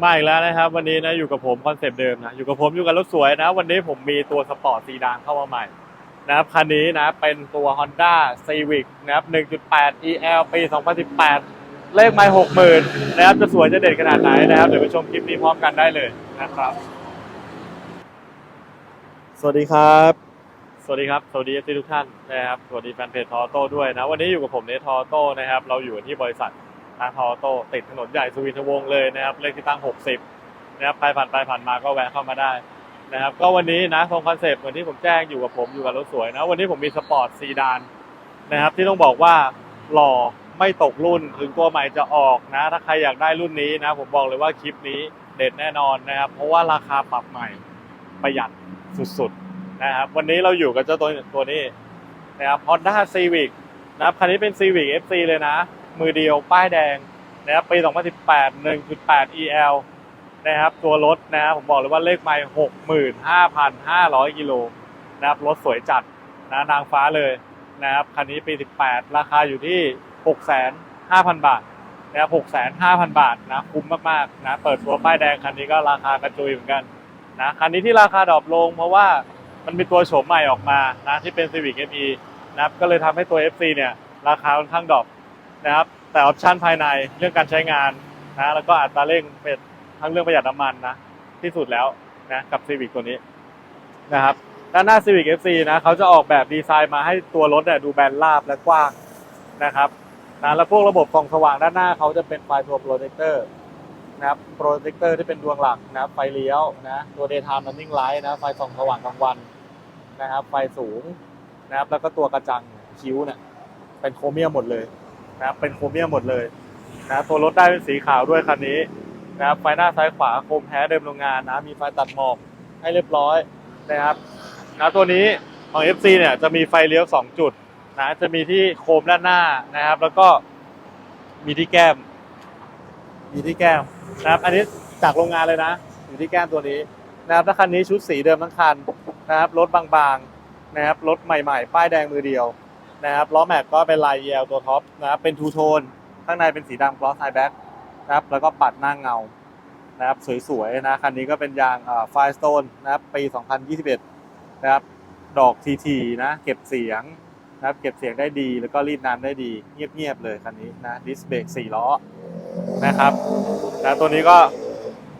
มาอีกแล้วนะครับ วันนี้นะอยู่กับผมคอนเซปต์เดิมนะอยู่กับผมอยู่กับรถสวยนะ วันนี้ผมมีตัวสปอร์ตซีดานเข้ามาใหม่นะครับคันนี้นะเป็นตัว Honda Civic นะครับ 1.8 EL ปี 2018 เลขไม่60,000นะครับจะสวยจะเด็ดขนาดไหนนะครับ เดี๋ยวไปชมคลิปนี้พร้อมกันได้เลยนะครับ สวัสดีครับ สวัสดีครับ สวัสดีทุกท่านนะครับ สวัสดีแฟนเพจทอโต้ด้วยนะ วันนี้อยู่กับผมในทอโต้นะครับ เราอยู่ที่บริษัท ทางทอโต้ติดถนนใหญ่สุวินทวงศ์เลยนะครับเลขที่ตั้ง 60นะครับใครผ่านไปผ่านมาก็แวะเข้ามาได้นะครับก็วันนี้นะตรงคอนเซปต์เหมือนที่ผมแจ้งอยู่กับผมอยู่กับรถสวยนะวันนี้ผมมีสปอร์ตซีดานนะครับที่ต้องบอกว่าหล่อไม่ตกรุ่นถึงตัวใหม่จะออกนะ ถ้าใครอยากได้รุ่นนี้นะ ผมบอกเลยว่าคลิปนี้เด็ดแน่นอนนะครับ เพราะว่าราคาปรับใหม่ประหยัดสุดๆนะครับ วันนี้เราอยู่กับเจ้าตัวตัวนี้นะครับ Honda Civic นะครับคันนี้เป็น Civic FC เลยนะ มือเดียวป้ายแดงนะครับปี 2018 1.8 EL นะครับตัวรถนะครับผมบอกเลยว่าเลขไมล์65,500 กิโลนะครับรถสวยจัดนะนางฟ้าเลยนะครับคันนี้ปี 18 ราคาอยู่ที่ 6,500,000 บาทนะครับ6,500,000 บาทนะคุ้มมากๆนะเปิดตัวป้ายแดงคันนี้ก็ราคากระจุยเหมือนกันนะคันนี้ที่ราคาดรอปลง เพราะว่ามันมีตัวโฉมใหม่ออกมานะที่เป็น Civic FE นะครับก็เลยทำให้ตัว FC เนี่ยราคาค่อนข้างดรอป นะครับ แต่ออปชันภายในเรื่องการใช้งานนะแล้วก็อัตราเร่งเป็นทั้งเรื่องประหยัดน้ำมันนะที่สุดแล้วนะกับ Civic ตัวนี้นะครับด้านหน้า Civic FC นะเขาจะออกแบบดีไซน์มาให้ตัวรถเนี่ยดูแบนราบและกว้างนะครับนะแล้วพวกระบบส่องสว่างด้านหน้าเขาจะเป็นไฟตัวโปรเจคเตอร์นะครับโปรเจคเตอร์ที่เป็นดวงหลักนะไฟเลี้ยวนะตัว daytime running light นะไฟส่องสว่างกลางวันนะครับไฟสูงนะครับแล้วก็ตัวกระจังคิ้วเนี่ยเป็นโครเมียมหมดเลย นะครับเป็นโครเมียมหมดเลยนะตัวรถได้เป็นสีขาวด้วยคันนี้นะครับไฟหน้าซ้ายขวาโคมแท้เดิมโรงงานนะมีไฟตัดหมอกให้เรียบร้อยนะครับนะตัวนี้ของ FC เนี่ยจะมีไฟเลี้ยว 2 จุดนะจะมีที่โคมด้านหน้านะครับ แล้วก็มีที่แก้ม มีที่แก้มนะครับ อันนี้จากโรงงานเลยนะอยู่ที่แก้มตัวนี้นะครับถ้าคันนี้ชุดสีเดิมทั้งคันนะครับรถบางๆนะครับรถใหม่ๆ ป้ายแดงมือเดียว นะครับล้อแม็กก็เป็นลาย EL ตัวท็อปนะครับเป็นทูโทนข้างในเป็นสีดำกลอสไฮแบ็กนะครับแล้วก็ปัดหน้าเงานะครับสวยๆนะคันนี้ก็เป็นยางไฟสโตนนะครับปี 2021 นะครับดอกทีๆนะเก็บเสียงนะครับเก็บเสียงได้ดีแล้วก็รีดน้ำได้ดีเงียบๆเลยคันนี้นะดิสเบรก4ล้อนะครับนะตัวนี้ก็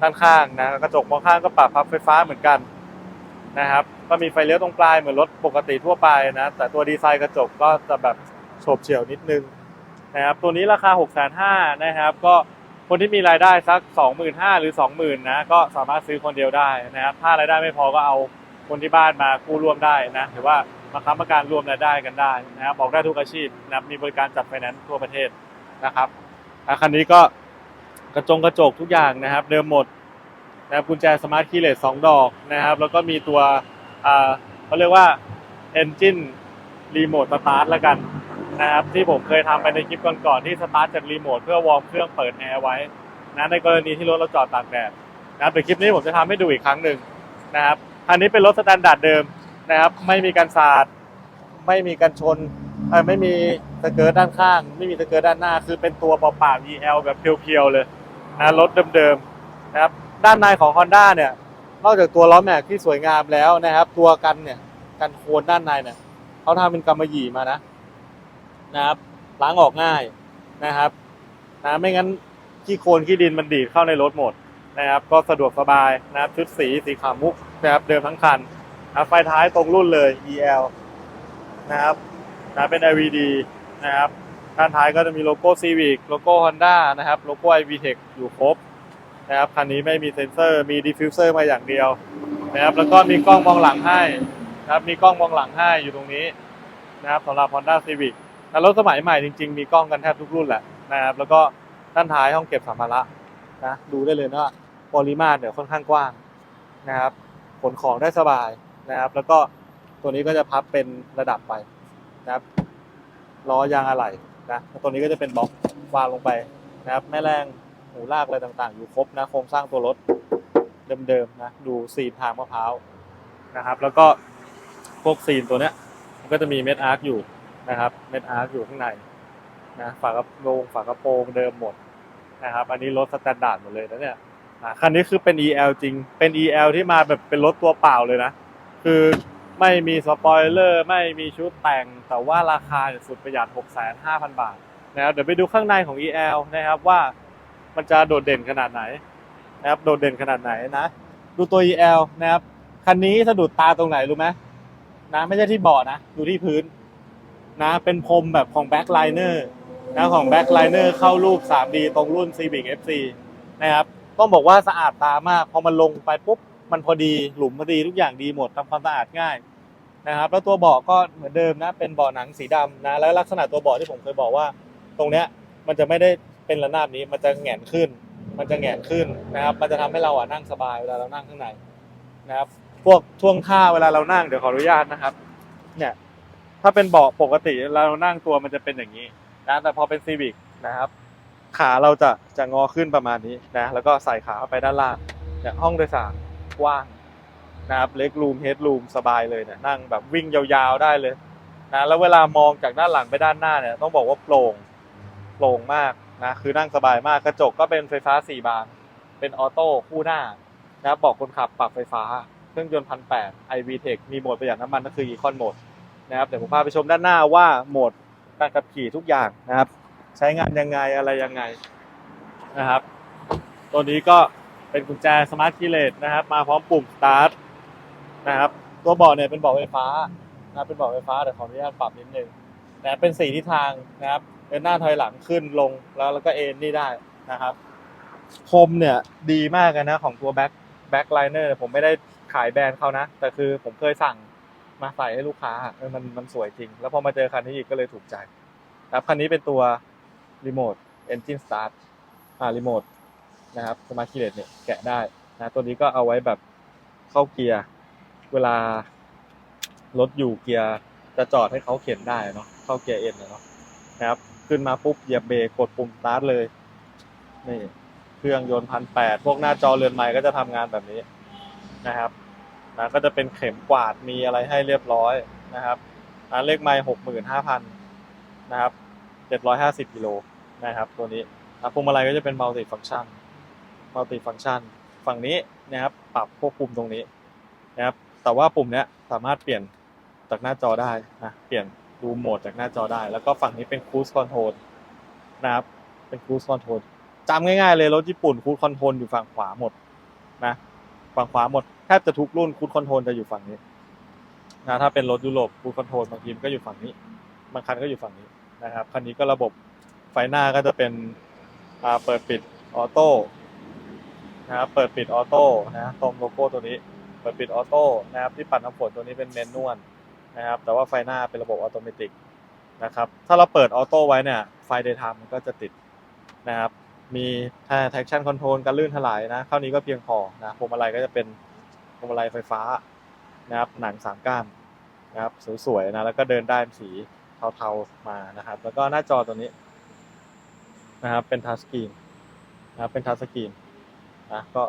ด้านข้างนะกระจกมองข้างก็ปรับพับไฟฟ้าเหมือนกัน นะครับก็มีไฟเลี้ยวตรงปลายเหมือนรถปกติทั่วไปนะแต่ตัวดีไซน์กระจกก็จะแบบโฉบเฉี่ยวนิดนึงนะครับตัวนี้ราคา 6 5 0 0 0นะครับก็คนที่มีรายได้สัก 25,000หรือ 20,000นะก็สามารถซื้อคนเดียวได้นะครับถ้ารายได้ไม่พอก็เอาคนที่บ้านมากู้ร่วมได้นะหรือว่ามาค้ำประกันรวมรายได้กันได้นะครับบอกได้ทุกอาชีพนะมีบริการจัดไฟแนนซ์ทั่วประเทศนะครับอะคันนี้ก็กระจงกระจกทุกอย่างนะครับ เดิมหมด นะครับกุญแจสมาร์ทคีย์เลสสองดอกนะครับ แล้วก็มีตัวอ่าเขาเรียกว่า Engine Remote Start ละกันนะครับที่ผมเคยทำไปในคลิปก่อนๆที่สตาร์ทจากรีโมทเพื่อวอร์มเครื่องเปิดแอร์ไว้นะในกรณีที่รถเราจอดตากแดดนะครับเดี๋ยวคลิปนี้ผมจะทำให้ดูอีกครั้งหนึ่งนะครับอันนี้เป็นรถสแตนดาร์ดเดิมนะครับไม่มีการสาดไม่มีการชนไม่มีสเกิร์ตด้านข้าง ไม่มีสเกิร์ตด้านหน้า คือเป็นตัวเปล่าๆ EL แบบเพียวๆเลยนะรถเดิมๆนะครับ ด้านในของ Honda เนี่ย นอกจากตัวล้อแม็กที่สวยงามแล้วนะครับ ตัวกันเนี่ยกันโคนด้านในเนี่ยเขาทำเป็นกำมะหยี่มานะนะครับล้างออกง่ายนะครับนะไม่งั้นขี้โคลนขี้ดินมันดีดเข้าในรถหมดนะครับ ก็สะดวกสบายนะครับชุดสีสีขาวมุกนะครับเดิมทั้งคันนะคไฟท้ายตรงรุ่นเลย EL นะครับนะเป็น LED นะครับด้านท้ายก็จะมีโลโก้ Civic โลโก้ Honda นะครับ โลโก้ iVTEC อยู่ครบ นะครับคันนี้ไม่มีเซ็นเซอร์มีดิฟฟิวเซอร์มาอย่างเดียวนะครับแล้วก็มีกล้องมองหลังให้นะครับมีกล้องมองหลังให้อยู่ตรงนี้นะครับสำหรับ Honda Civic แล้วรถสมัยใหม่จริงๆ มีกล้องกันแทบทุกรุ่นแหละนะครับแล้วก็ด้านท้ายห้องเก็บสัมภาระนะดูได้เลยนะว่าปริมาตรเนี่ยค่อนข้างกว้างนะครับขนของได้สบายนะครับ แล้วก็ตัวนี้ก็จะพับเป็นระดับไปนะครับล้อยางอะไหล่นะตัวนี้ก็จะเป็นบล็อกวางลงไปนะครับแม่แรง หูลากอะไรต่างๆ อยู่ครบนะโครงสร้างตัวรถเดิมๆนะดูซีนทางมะพร้าวนะครับ แล้วก็พวกซีนตัวเนี้ยมันก็จะมีเม็ดอาร์คอยู่นะครับเม็ดอาร์คอยู่ข้างในนะฝากระโปรงฝากระโปรงเดิมหมดนะครับ อันนี้รถสแตนดาร์ดหมดเลยนะเนี่ยคันนี้คือเป็น EL จริง เป็น EL ที่มาแบบเป็นรถตัวเปล่าเลยนะ คือไม่มีสปอยเลอร์ไม่มีชุดแต่ง แต่ว่าราคาสุดประหยัด 65,000บาทนะครับเดี๋ยวไปดูข้างในของ EL นะครับว่า มันจะโดดเด่นขนาดไหนนะครับโดดเด่นขนาดไหนนะ ดูตัว EL นะครับคันนี้สะดุดตาตรงไหนรู้ไหมนะไม่ใช่ที่เบาะนะดูที่พื้น นะเป็นพรมแบบของ Backliner นะของ Backliner เข้ารูป 3D ตรงรุ่น Civic FC นะครับต้องบอกว่าสะอาดตามากพอมันลงไปปุ๊บมันพอดีหลุมพอดีทุกอย่างดีหมดทำความสะอาดง่ายนะครับแล้วตัวเบาะก็เหมือนเดิมนะเป็นเบาะหนังสีดำนะแล้วลักษณะตัวเบาะที่ผมเคยบอกว่า ตรงเนี้ยมันจะไม่ได้ นระนาบนี้มันจะแหงนขึ้น มันจะแหงนขึ้นนะครับ มันจะทำให้เราอะนั่งสบายเวลาเรานั่งข้างในนะครับ พวกท่วงท่าเวลาเรานั่งเดี๋ยวขออนุญาตนะครับ เนี่ย ถ้าเป็นเบาะปกติเรานั่งตัวมันจะเป็นอย่างนี้นะแต่พอเป็นซีวิกนะครับ ขาเราจะจะงอขึ้นประมาณนี้นะ แล้วก็ใส่ขาไปด้านล่างเนี่ยห้องโดยสารกว้างนะครับเล็กรูมเฮดรูมสบายเลยเนี่ยนั่งแบบวิ่งยาวๆได้เลยนะแล้วเวลามองจากด้านหลังไปด้านหน้าเนี่ยต้องบอกว่าโปร่งโปร่งมาก นะคือนั่งสบายมากกระจกก็เป็นไฟฟ้าสี่บาน เป็นออโต้คู่หน้านะครับบอกคนขับปรับไฟฟ้า เครื่องยนต์พันแปด iV Tech มีโหมดประหยัดน้ำมันก็คือ Econ Mode นะครับเดี๋ยวผมพาไปชมด้านหน้าว่าโหมดการขับขี่ทุกอย่างนะครับ ใช้งานยังไงอะไรยังไงนะครับ ตัวนี้ก็เป็นกุญแจสมาร์ทคีเลสนะครับ มาพร้อมปุ่ม start นะครับ ตัวเบาะเนี่ยเป็นเบาะไฟฟ้านะเป็นเบาะไฟฟ้าแต่ขออนุญาตปรับนิดนึงนะเป็นสี่ทิศทางนะครับ เดินหน้าถอยหลังขึ้นลงแล้วแล้วก็เอ็นนี่ได้นะครับคมเนี่ยดีมากนะของตัวแบ็คแบ็คไลเนอร์ผมไม่ได้ขายแบรนด์เขานะ แต่คือผมเคยสั่งมาใส่ให้ลูกค้าเออมันมันสวยจริง แล้วพอมาเจอคันนี้อีกก็เลยถูกใจครับคันนี้เป็นตัวรีโมท Engine Start อ่ารีโมทนะครับสมาร์ทคีเลสเนี่ยแกะได้นะตัวนี้ก็เอาไว้แบบเข้าเกียร์ เวลารถอยู่เกียร์จะจอดให้เขาเข็นได้เนาะเข้าเกียร์เอ็นเนาะนะครับ ขึ้นมาปุ๊บเหยียบเบรกกดปุ่ม start เลยนี่เครื่องยนต์พันแปดพวกหน้าจอเรือนไม้ก็จะทำงานแบบนี้นะครับนะก็จะเป็นเข็มกวาดมีอะไรให้เรียบร้อยนะครับนะเลขไม้หกหมื่นห้าพันนะครับ750กิโลนะครับ ตัวนี้นะพวงมาลัยก็จะเป็นมัลติฟัง c t ชันมัลติฟัง c t ชันฝั่งนี้นะครับปรับควบคุมตรงนี้นะครับแต่ว่าปุ่มเนี้ยสามารถเปลี่ยนจากหน้าจอได้นะเปลี่ยน ดูโหมดจากหน้าจอได้ แล้วก็ฝั่งนี้เป็น Cruise Control นะครับ เป็น Cruise Control จำง่ายๆเลยรถญี่ปุ่น Cruise Control อยู่ฝั่งขวาหมดนะฝั่งขวาหมดแทบจะทุกรุ่น Cruise Control จะอยู่ฝั่งนี้นะถ้าเป็นรถยุโรป Cruise Control บางทีมันก็อยู่ฝั่งนี้บางคันก็อยู่ฝั่งนี้นะครับคันนี้ก็ระบบไฟหน้าก็จะเป็นอ่าเปิดปิดออโต้นะครับเปิดปิดออโต้นะตรงโลโก้ตัวนี้ เปิดปิดออโต้นะครับที่ปัดน้ำฝนตัวนี้เป็นเมนนวล นะครับ แต่ว่าไฟหน้าเป็นระบบออโตเมตินะครับ ถ้าเราเปิดออโต้ไว้เนี่ย ไฟเดย์ไทม์มันก็จะติดนะครับ มีถ้า traction control การลื่นถลายนะ เท่านี้ก็เพียงพอนะพวงมาลัยก็จะเป็นพวงมาลัยไฟฟ้านะครับ หนังสามก้านนะครับสวยๆนะ แล้วก็เดินได้สีเทาๆมานะครับ แล้วก็หน้าจอตัวนี้นะครับ เป็นทัชสกรีนนะครับ เป็นทัชสกรีนนะ ก็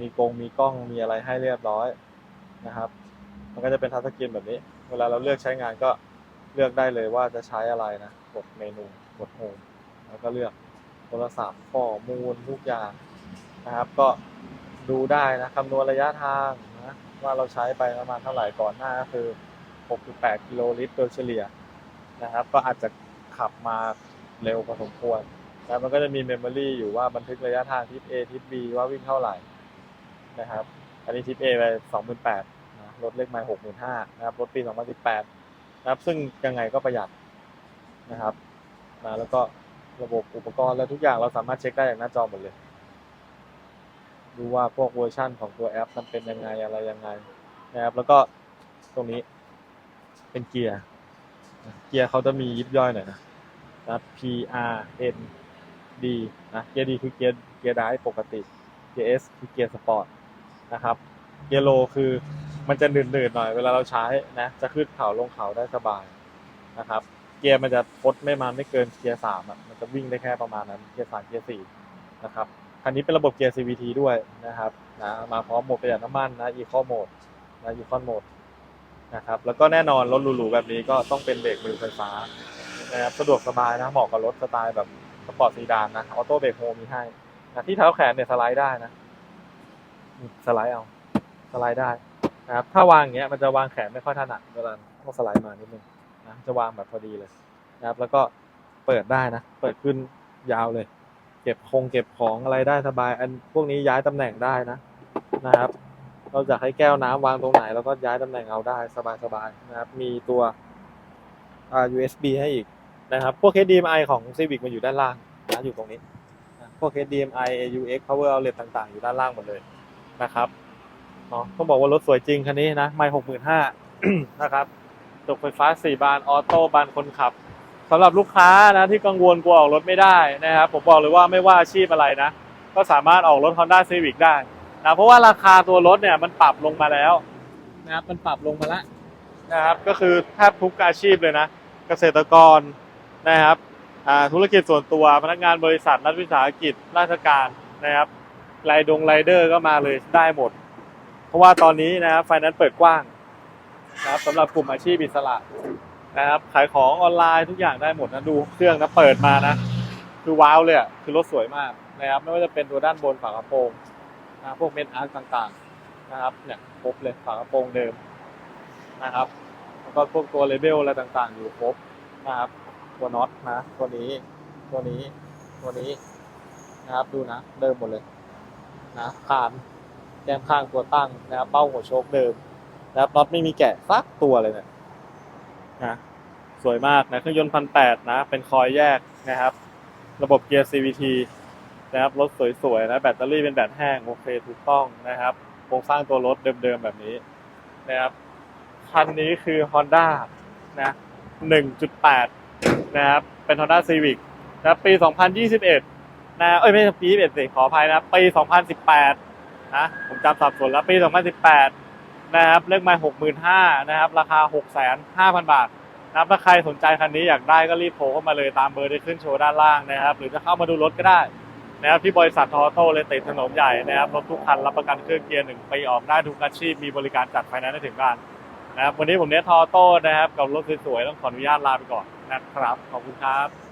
มีกงมีกล้อง มีอะไรให้เรียบร้อยนะครับ มันก็จะเป็นทัชสกรีนแบบนี้ เวลาเราเลือกใช้งานก็เลือกได้เลยว่าจะใช้อะไรนะกดเมนูกดโฮมแล้วก็เลือกโทรศัพท์ข้อมูลทุกอย่างนะครับ ก็ดูได้นะคำนวณระยะทางนะว่าเราใช้ไปประมาณเท่าไหร่ก่อนหน้าก็คือ 6.8 กิโลลิตรโดยเฉลี่ยนะครับ ก็อาจจะขับมาเร็วพอสมควรแล้วมันก็จะมีเมมโมรีอยู่ว่าบันทึกระยะทางทิศ A ทิศ B ว่าวิ่งเท่าไหร่นะครับ อันนี้ทิศ A ไป 2 8 0 0 รถเลขไมล์65,000นห้านะครับรถปี2018นสิบแปดนะครับ ซึ่งยังไงก็ประหยัดนะครับนะแล้วก็ระบบอุปกรณ์และทุกอย่างเราสามารถเช็คได้จากหน้าจอหมดเลย ดูว่าพวกเวอร์ชั่นของตัวแอปมันเป็นยังไงอะไรยังไงนะครับแล้วก็ตรงนี้เป็นเกียร์ เกียร์เขาจะมียิบย่อยหน่อยนะนะ P R N D นะเกียร์ดีคือเกียร์เกียร์ไดรฟ์ปกติ เกียร์ S คือเกียร์สปอร์ตนะครับ เกียร์โลคือ มันจะหนืดๆหน่อยเวลาเราใช้นะ จะขึ้นเขาลงเขาได้สบายนะครับ เกียร์มันจะพดไม่มาไม่เกินเกียร์สามอะมันจะวิ่งได้แค่ประมาณนั้นเกียร์สามเกียร์สี่นะครับคันนี้เป็นระบบเกียร์ CVT ด้วยนะครับนะมาพร้อมโหมดประหยัดน้ำมันนะ Eco Mode นะ Econ Mode นะครับแล้วก็แน่นอนรถหรูๆแบบนี้ก็ต้องเป็นเบรกมือไฟฟ้านะครับสะดวกสบายนะเหมาะกับรถสไตล์แบบสปอร์ตซีดานนะออโต้เบรกโฮมีให้นะที่เท้าแขนเนี่ยสไลด์ได้นะสไลด์เอาสไลด์ได้ นะครับถ้าวางอย่างเงี้ยมันจะวางแขนไม่ค่อยถนัดเวลาต้องสไลด์มานิดนึงนะจะวางแบบพอดีเลยนะครับ แล้วก็เปิดได้นะ เปิดขึ้นยาวเลย เก็บคงเก็บของอะไรได้สบาย อันพวกนี้ย้ายตำแหน่งได้นะนะครับเราจะให้แก้วน้ำวางตรงไหนเราก็ย้ายตำแหน่งเอาได้สบายๆนะครับ มีตัว USB ให้อีกนะครับ พวก HDMI ของ Civic มันอยู่ด้านล่างนะอยู่ตรงนี้ พวก HDMI AUX Power Outlet ต่างๆ อยู่ด้านล่างหมดเลยนะครับ เนาะต้องบอกว่ารถสวยจริงคันนี้นะ ไม่หกหมื่นห้านะครับจกไฟฟ้าสี่บานออโต้บานคนขับสำหรับลูกค้านะที่กังวลกลัวออกรถไม่ได้นะครับผมบอกเลยว่าไม่ว่าอาชีพอะไรนะ ก็สามารถออกรถ Honda Civic ได้นะเพราะว่าราคาตัวรถเนี่ยมันปรับลงมาแล้วนะครับมันปรับลงมาแล้วนะครับก็คือแทบทุกอาชีพเลยนะ เกษตรกรนะครับอ่าธุรกิจส่วนตัวพนักงานบริษัทรัฐวิสาหกิจราชการนะครับไรดงไรเดอร์ก็มาเลยได้หมด ราะว่าตอนนี้นะครับไฟนั้นซ์เปิดกว้างนะครับสำหรับกลุ่มอาชีพอิสระนะครับ ขายของออนไลน์ทุกอย่างได้หมดนะดูเครื่องนะเปิดมานะ คือว้าวเลยอะคือรถสวยมากนะครับ ไม่ว่าจะเป็นตัวด้านบนฝากระโปรงนะพวกเมนอาร์ต่างๆนะครับเนี่ยครบเลยฝากระโปรงเดิมนะครับแล้วก็พวกตัวเลเบลอะไรต่างๆ อยู่ครบนะครับ ตัวน็อตนะตัวนี้ตัวนี้ตัวนี้นะครับดูนะ เดิมหมดเลยนะคาน แก้มข้างตัวตั้งนะครับเป้าหัวโชคเดิมนะครับน็อตไม่มีแกะสักตัวเลยเนี่ยนะสวยมากนะเครื่องยนต์พันแปดนะเป็นคอยแยกนะครับ ระบบเกียร์ CVT นะครับรถสวยๆนะแบตเตอรี่เป็นแบตแห้งโอเคถูกต้องนะครับโครงสร้างตัวรถเดิมๆแบบนี้นะครับคันนี้คือ Honda นะ1.8 นะครับ เป็น Honda Civic นะปี 2021 นะ เอ้ย ไม่ใช่ปี21สิขออภัยนะ ปี 2018 นะผมจำสับสนแล้วปี 2018 นะครับเลขไมา65,000นะครับ ราคา605,000 บาทนะครับถ้าใครสนใจคันนี้อยากได้ก็รีบโทรเข้ามาเลยตามเบอร์ที่ขึ้นโชว์ด้านล่างนะครับ หรือจะเข้ามาดูรถก็ได้นะครับที่บริษัททอโต้เลยติดถนนใหญ่นะครับรถทุกคันรับประกันเครื่องเกียร์หนึ่งปีออกได้ทุกอาชีพมีบริการจัดไฟแนนได้ถึงบ้านนะครับวันนี้ผมเนททอโต้นะครับกับรถสวยๆต้องขออนุญาตลาไปก่อนนะครับขอบคุณครับ